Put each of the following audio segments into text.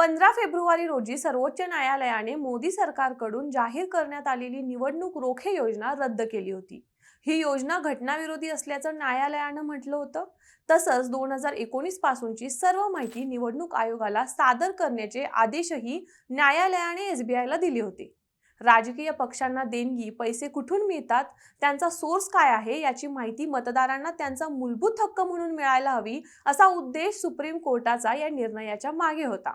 पंधरा फेब्रुवारी रोजी सर्वोच्च न्यायालयाने मोदी सरकारकडून जाहीर करण्यात आलेली निवडणूक रोखे योजना रद्द केली होती. ही योजना घटनाविरोधी असल्याचं न्यायालयानं म्हटलं होतं. तसंच दोन हजार एकोणीस पासूनची सर्व माहिती निवडणूक आयोगाला सादर करण्याचे आदेशही न्यायालयाने एसबीआयला दिले होते. राजकीय पक्षांना देणगी पैसे कुठून मिळतात त्यांचा सोर्स काय आहे याची माहिती मतदारांना त्यांचा मूलभूत हक्क म्हणून मिळायला हवी असा उद्देश सुप्रीम कोर्टाचा या निर्णयाच्या मागे होता.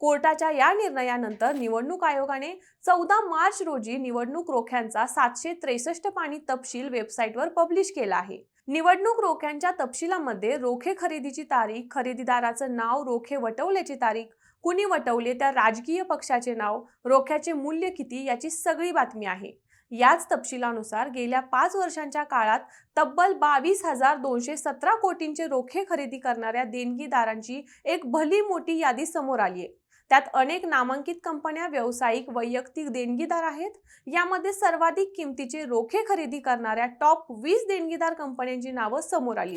कोर्टाच्या या निर्णयानंतर निवडणूक आयोगाने चौदा मार्च रोजी निवडणूक रोख्यांचा सातशे त्रेसष्ट पाणी तपशील वेबसाईटवर पब्लिश केला आहे. निवडणूक रोख्यांच्या तपशिलामध्ये रोखे खरेदीची तारीख खरेदीदाराचं नाव रोखे वटवल्याची तारीख कुणी वटवले त्या राजकीय पक्षाचे नाव रोख्याचे मूल्य किती याची सगळी बातमी आहे. याच तपशिलानुसार गेल्या पाच वर्षांच्या काळात तब्बल बावीस हजार दोनशे सतरा कोटींचे रोखे खरेदी करणाऱ्या देणगीदारांची एक भली मोठी यादी समोर आली आहे. त्यात अनेक नामांकित कंपन्या व्यावसायिक वैयक्तिक देणगीदार आहेत. यामध्ये सर्वाधिक किमतीचे रोखे खरेदी करणाऱ्या टॉप वीस देणगीदार कंपन्यांची नावं समोर आली.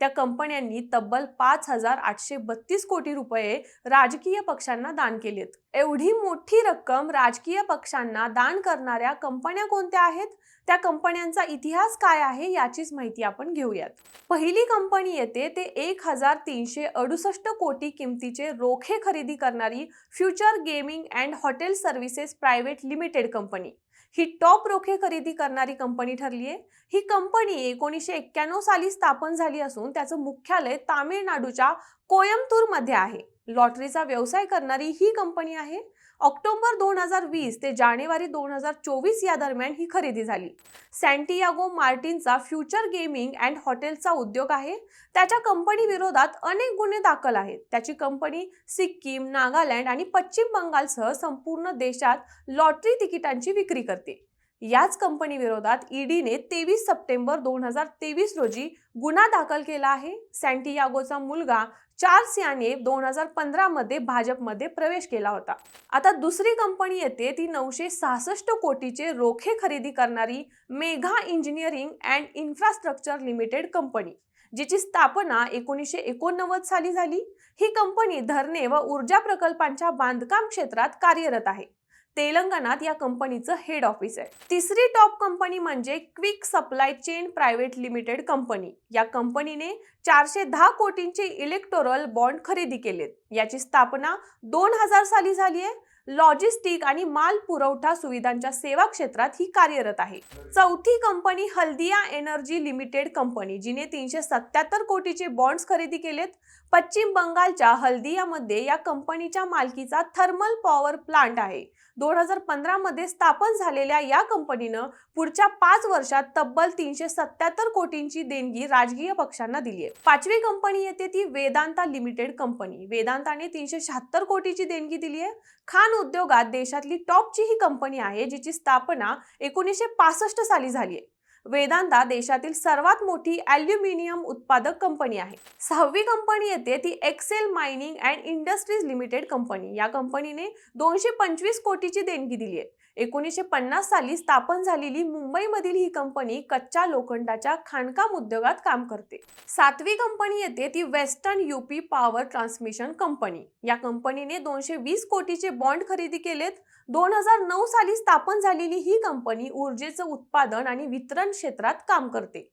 त्या कंपन्यांनी तब्बल पाच हजार आठशे बत्तीस कोटी रुपये राजकीय पक्षांना दान केलेत. एवढी मोठी रक्कम राजकीय पक्षांना दान करणाऱ्या कंपन्या कोणत्या आहेत? त्या कंपन्यांचा इतिहास काय आहे याचीच माहिती आपण घेऊयात. पहिली कंपनी येते ते एक हजार तीनशे अडुसष्ट कोटी किमतीचे रोखे खरेदी करणारी future gaming and hotel services private limited company. He top रोखे खरेदी करणारी कंपनी ठरली आहे ही कंपनी एकोणीसशे एक्क्याण्णव साली स्थापन झाली असून त्याचं मुख्यालय तामिळनाडूच्या कोयमतूरमध्ये आहे. लॉटरीचा व्यवसाय करणारी ही कंपनी आहे. ऑक्टोबर दोन हजार वीस ते जानेवारी दोन हजार चोवीस या दरम्यान ही खरेदी झाली. सँटियागो मार्टिनचा फ्युचर गेमिंग अँड हॉटेलचा उद्योग आहे. त्याच्या कंपनी विरोधात अनेक गुन्हे दाखल आहेत. त्याची कंपनी सिक्कीम नागालँड आणि पश्चिम बंगालसह संपूर्ण देशात लॉटरी तिकिटांची विक्री करते. याच कंपनी विरोधात ईडीने तेवीस सप्टेंबर दोन हजार तेवीस रोजी गुन्हा दाखल केला आहे. सँटियागोचा मुलगा चार्ल्स याने दोन हजार पंधरामध्ये भाजपमध्ये प्रवेश केला होता. आता दुसरी कंपनी येते ती नऊशे सहासष्ट कोटीचे रोखे खरेदी करणारी Megha engineering and infrastructure limited company जिची स्थापना एकोणीसशे एकोणनव्वद साली झाली. ही कंपनी धरणे व ऊर्जा प्रकल्पांच्या बांधकाम क्षेत्रात कार्यरत आहे. तेलंगणात या कंपनीचं हेड ऑफिस आहे. तिसरी टॉप कंपनी म्हणजे quick supply chain private limited company या कंपनीने चारशे दहा कोटींचे इलेक्टोरल बॉन्ड खरेदी केलेत. याची स्थापना दोन हजार साली झाली आहे. लॉजिस्टिक आणि माल पुरवठा सुविधांच्या सेवा क्षेत्रात ही कार्यरत आहे. चौथी company Haldia energy limited company जिने तीनशे सत्याहत्तर कोटीचे बॉन्ड्स खरेदी केलेत. पश्चिम बंगालच्या हल्दियामध्ये या कंपनीच्या मालकीचा थर्मल पॉवर प्लांट आहे. दोन हजार पंधरामध्ये स्थापन झालेल्या या कंपनीनं पुढच्या पाच वर्षात तब्बल तीनशे सत्याहत्तर कोटींची देणगी राजकीय पक्षांना दिली आहे. पाचवी कंपनी येते ती वेदांता लिमिटेड कंपनी. वेदांताने तीनशे शहात्तर कोटीची देणगी दिली आहे. खान उद्योगात देशातली टॉपची ही कंपनी आहे जिची स्थापना एकोणीसशे पासष्ट साली झाली आहे वेदांता देशातील सर्वात मोठी ॲल्युमिनियम उत्पादक कंपनी आहे. सहावी कंपनी येते ती Excel mining and industries limited company या कंपनीने दोनशे पंचवीस कोटीची देणगी दिली आहे एकोणीसशे पन्नास साली स्थापन झालेली मुंबईमधील ही कंपनी कच्च्या लोखंडाच्या खाणकाम उद्योगात काम करते. सातवी कंपनी येते ती western UP power transmission company या कंपनीने दोनशे वीस कोटीचे बॉन्ड खरेदी केलेत. दोन हजार नऊ साली स्थापन झालेली ही कंपनी ऊर्जेचं उत्पादन आणि वितरण क्षेत्रात काम करते.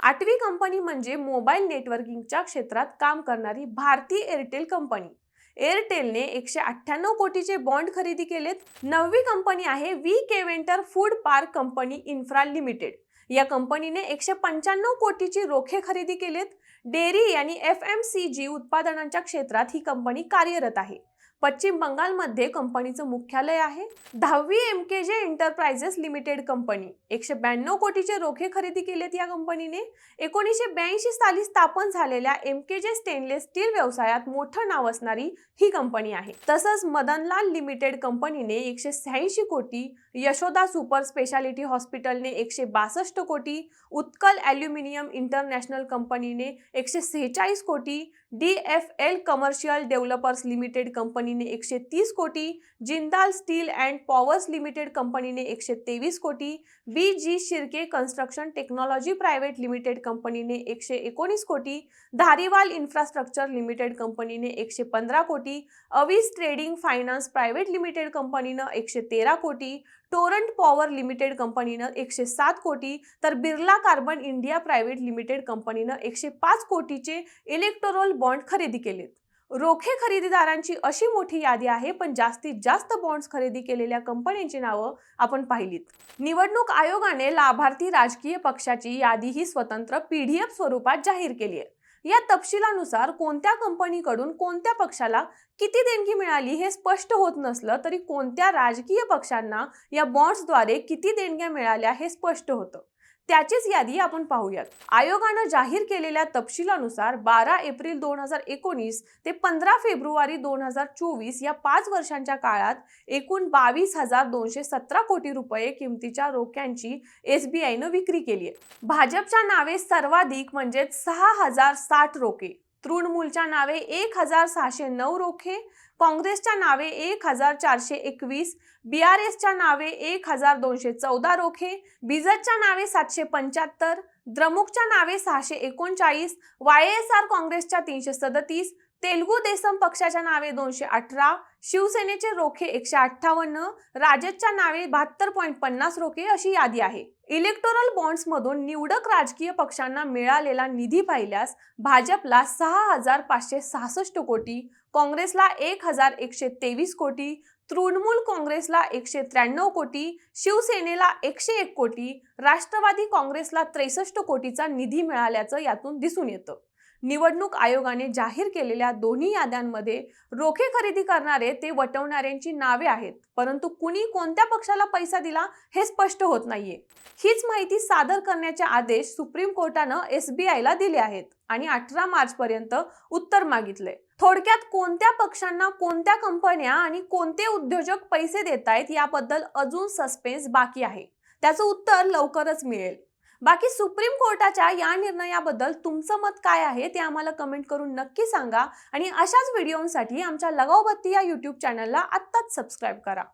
आठवी कंपनी म्हणजे मोबाईल नेटवर्किंगच्या क्षेत्रात काम करणारी भारती एअरटेल कंपनी एअरटेलने एकशे अठ्ठ्याण्णव कोटीचे बॉन्ड खरेदी केलेत. नववी कंपनी आहे we Keventer food park company infra limited. या कंपनीने एकशे पंच्याण्णव कोटीची रोखे खरेदी केलेत. डेअरी आणि एफ एम सी जी उत्पादनांच्या क्षेत्रात ही कंपनी कार्यरत आहे. पश्चिम बंगालमध्ये कंपनीचं मुख्यालय आहे. दहावी एम के जे एंटरप्राइजेस लिमिटेड कंपनी. एकशे ब्याण्णव कोटीचे रोखे खरेदी केलेत या कंपनीने. एकोणीसशे ब्याऐंशी साली स्थापन झालेल्या एम के जे स्टेनलेस स्टील व्यवसायात मोठं नाव असणारी ही कंपनी आहे. तसंच मदनलाल लिमिटेड कंपनीने एकशे शहाऐंशी कोटी यशोदा सुपर स्पेशालिटी हॉस्पिटलने एकशे बासष्ट कोटी उत्कल ॲल्युमिनियम इंटरनॅशनल कंपनीने एकशे सेहेचाळीस कोटी D F L commercial developers limited कंपनीने एकशे तीस कोटी Jindal steel and powers limited कंपनीने एकशे तेवीस कोटी B G Shirke construction technology private limited कंपनीने एकशे एकोणीस कोटी धारीवाल इन्फ्रास्ट्रक्चर लिमिटेड कंपनीने एकशे पंधरा कोटी Avis trading finance private limited कंपनीनं एकशे तेरा कोटी टोरंट पॉवर लिमिटेड कंपनीनं एकशे सात कोटी तर Birla carbon India private limited कंपनीनं एकशे पाच कोटीचे इलेक्टोरल बॉन्ड खरेदी केलेत. रोखे खरेदीदारांची अशी मोठी यादी आहे पण जास्तीत जास्त बॉन्ड्स खरेदी केलेल्या कंपन्यांची नावं आपण पाहिलीत. निवडणूक आयोगाने लाभार्थी राजकीय पक्षाची यादी ही स्वतंत्र पीडीएफ स्वरूपात जाहीर केली आहे. या तपशिलानुसार कोणत्या कंपनीकडून कोणत्या पक्षाला किती देणगी मिळाली हे स्पष्ट होत नसलं तरी कोणत्या राजकीय पक्षांना या बॉन्ड्सद्वारे किती देणग्या मिळाल्या हे स्पष्ट होतं. त्याचीच यादी आपण पाहूयात. आयोगानं जाहीर केलेल्या तपशिलानुसार बारा एप्रिल दोन हजार एकोणीस ते पंधरा फेब्रुवारी दोन हजार चोवीस या पाच वर्षांच्या काळात एकूण बावीस हजार दोनशे सतरा कोटी रुपये किमतीच्या रोख्यांची एस बी आयनं विक्री केली आहे. भाजपच्या नावे सर्वाधिक म्हणजेच सहा हजार साठ रोखे. तृणमूलच्या नावे एक हजार सहाशे नऊ रोखे काँग्रेसच्या नावे एक हजार चारशे एकवीस बी आर एसच्या नावे एक हजार दोनशे चौदा रोखे बिजतच्या नावे सातशे पंच्याहत्तर द्रमुकच्या नावे सहाशे एकोणचाळीस वाय एस आर काँग्रेसच्या तीनशे सदतीस तेलुगू देसम पक्षाच्या नावे दोनशे अठरा शिवसेनेचे रोखे एकशे अठ्ठावन्न राजदच्या नावे बहात्तर पॉईंट पन्नास रोखे अशी यादी आहे. इलेक्टोरल बॉन्ड्समधून निवडक राजकीय पक्षांना मिळालेला निधी पाहिल्यास भाजपला सहा हजार पाचशे सहासष्ट कोटी काँग्रेसला एक हजार एकशे तेवीस कोटी तृणमूल काँग्रेसला एकशे त्र्याण्णव कोटी शिवसेनेला एकशे एक कोटी राष्ट्रवादी काँग्रेसला त्रेसष्ट कोटीचा निधी मिळाल्याचं यातून दिसून येतं. निवडणूक आयोगाने जाहीर केलेल्या दोन्ही याद्यांमध्ये रोखे खरेदी करणारे ते वटवणाऱ्यांची नावे आहेत. परंतु कुणी कोणत्या पक्षाला पैसा दिला हे स्पष्ट होत नाहीये. हीच माहिती सादर करण्याचे आदेश सुप्रीम कोर्टानं एसबीआयला दिले आहेत आणि अठरा मार्च पर्यंत उत्तर मागितले. थोडक्यात कोणत्या पक्षांना कोणत्या कंपन्या आणि कोणते उद्योजक पैसे देत आहेत याबद्दल अजून सस्पेन्स बाकी आहे. त्याचं उत्तर लवकरच मिळेल. बाकी सुप्रीम कोर्टाच्या या निर्णयाबद्दल तुमचं मत काय आहे ते आम्हाला कमेंट करून नक्की सांगा आणि अशाच व्हिडिओंसाठी आमच्या लगावबत्ती या यूट्यूब चॅनलला आत्ताच सबस्क्राईब करा.